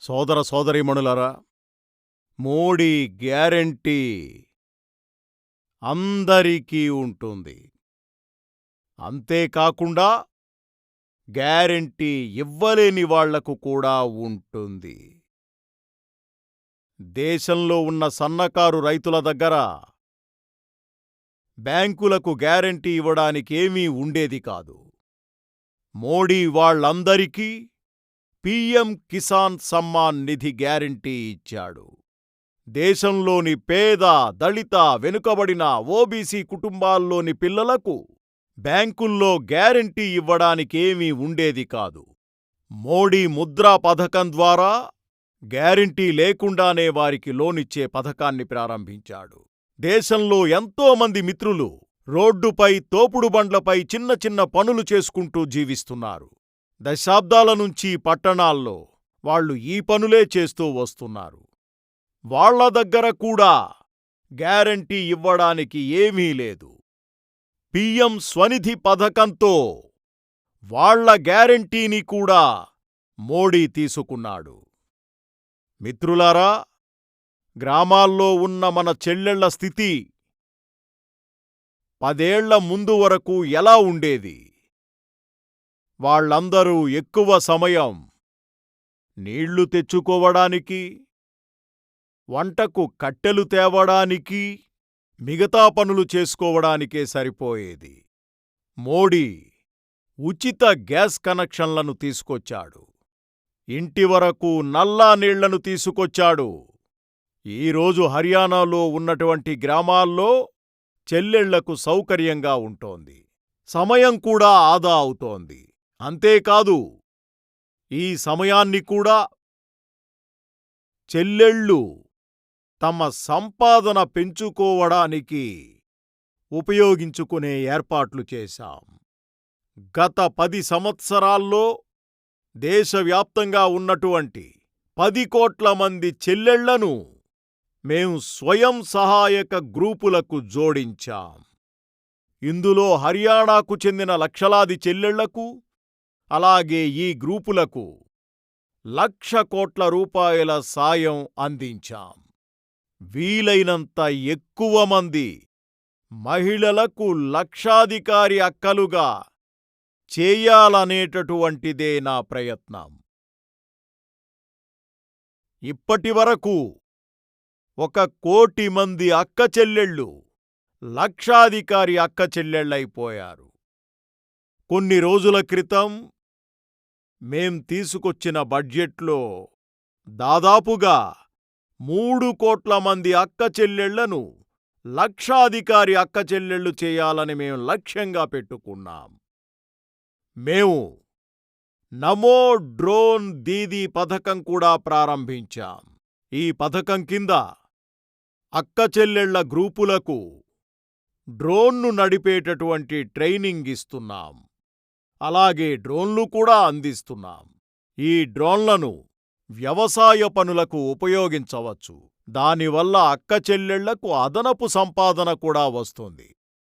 సోదర సోదరీమణులరా మోడీ గ్యారంటీ అందరికీ ఉంటుంది. అంతేకాకుండా గ్యారంటీ ఇవ్వలేని వాళ్ళకు కూడా ఉంటుంది. దేశంలో ఉన్న సన్నకారు రైతుల దగ్గర బ్యాంకులకు గ్యారంటీ ఇవ్వడానికేమీ ఉండేది కాదు. మోడీ వాళ్ళందరికీ పీఎం కిసాన్ సమ్మాన్ నిధి గ్యారంటీ ఇచ్చాడు. దేశంలోని పేద దళిత వెనుకబడిన ఓబీసీ కుటుంబాల్లోని పిల్లలకు బ్యాంకుల్లో గ్యారంటీ ఇవ్వడానికేమీ ఉండేది కాదు. మోడీ ముద్రా పథకం ద్వారా గ్యారంటీ లేకుండానే వారికి లోనిచ్చే పథకాన్ని ప్రారంభించాడు. దేశంలో ఎంతో మంది మిత్రులు రోడ్డుపై తోపుడు బండ్లపై చిన్న చిన్న పనులు చేసుకుంటూ జీవిస్తున్నారు. దశాబ్దాల నుంచి పట్టణాల్లో వాళ్ళు ఈ పనులే చేస్తూ వస్తున్నారు. వాళ్ళ దగ్గర కూడా గ్యారంటీ ఇవ్వడానికి ఏమీ లేదు. పిఎం స్వనిధి పథకంతో వాళ్ళ గ్యారంటీని కూడా మోడీ తీసుకున్నాడు. మిత్రులారా గ్రామాల్లో ఉన్న మన చెల్లెళ్ళ స్థితి పదేళ్ళ ముందు వరకు ఎలా ఉండేది? వాళ్ళందరూ ఎక్కువ సమయం నీళ్ళు తెచ్చుకోవడానికి వంటకు కట్టెలు తేవడానికి మిగతా పనులు చేసుకోవడానికే సరిపోయేది. మోడీ ఉచిత గ్యాస్ కనెక్షన్లను తీసుకొచ్చాడు. ఇంటి వరకు నల్లా నీళ్ళను తీసుకొచ్చాడు. ఈరోజు హర్యానాలో ఉన్నటువంటి గ్రామాల్లో చెల్లెళ్ళకు సౌకర్యంగా ఉంటోంది. సమయం కూడా ఆదా అవుతోంది. అంతేకాదు ఈ సమయాన్ని కూడా చెల్లెళ్ళు తమ సంపాదన పెంచుకోవడానికి ఉపయోగించుకునే ఏర్పాట్లు చేశాం. గత పది సంవత్సరాల్లో దేశవ్యాప్తంగా ఉన్నటువంటి పది కోట్ల మంది చెల్లెళ్ళను మేం స్వయం సహాయక గ్రూపులకు జోడించాం. ఇందులో హర్యానాకు చెందిన లక్షలాది చెల్లెళ్ళకు అలాగే ఈ గ్రూపులకు లక్ష కోట్ల రూపాయల సాయం అందించాం. వీలైనంత ఎక్కువ మంది మహిళలకు లక్షాధికారి అక్కలుగా చేయాలనేటటువంటిదే నా ప్రయత్నం. ఇప్పటివరకు ఒక కోటి మంది అక్క చెల్లెళ్ళు లక్షాధికారి అక్క చెల్లెళ్ళైపోయారు. కొన్ని రోజుల క్రితం మేం తీసుకొచ్చిన బడ్జెట్లో దాదాపుగా మూడు కోట్ల మంది అక్కచెల్లెళ్ళను లక్షాధికారి అక్కచెల్లెళ్ళు చేయాలని మేం లక్ష్యంగా పెట్టుకున్నాం. మేము నమో డ్రోన్ దీదీ పథకం కూడా ప్రారంభించాం. ఈ పథకం కింద అక్కచెల్లెళ్ళ గ్రూపులకు డ్రోన్ను నడిపేటటువంటి ట్రైనింగ్ ఇస్తున్నాం. అలాగే డ్రోన్లు కూడా అందిస్తున్నాం. ఈ డ్రోన్లను వ్యవసాయ పనులకు ఉపయోగించవచ్చు. దానివల్ల అక్కచెల్లెళ్ళకు అదనపు సంపాదన కూడా వస్తుంది.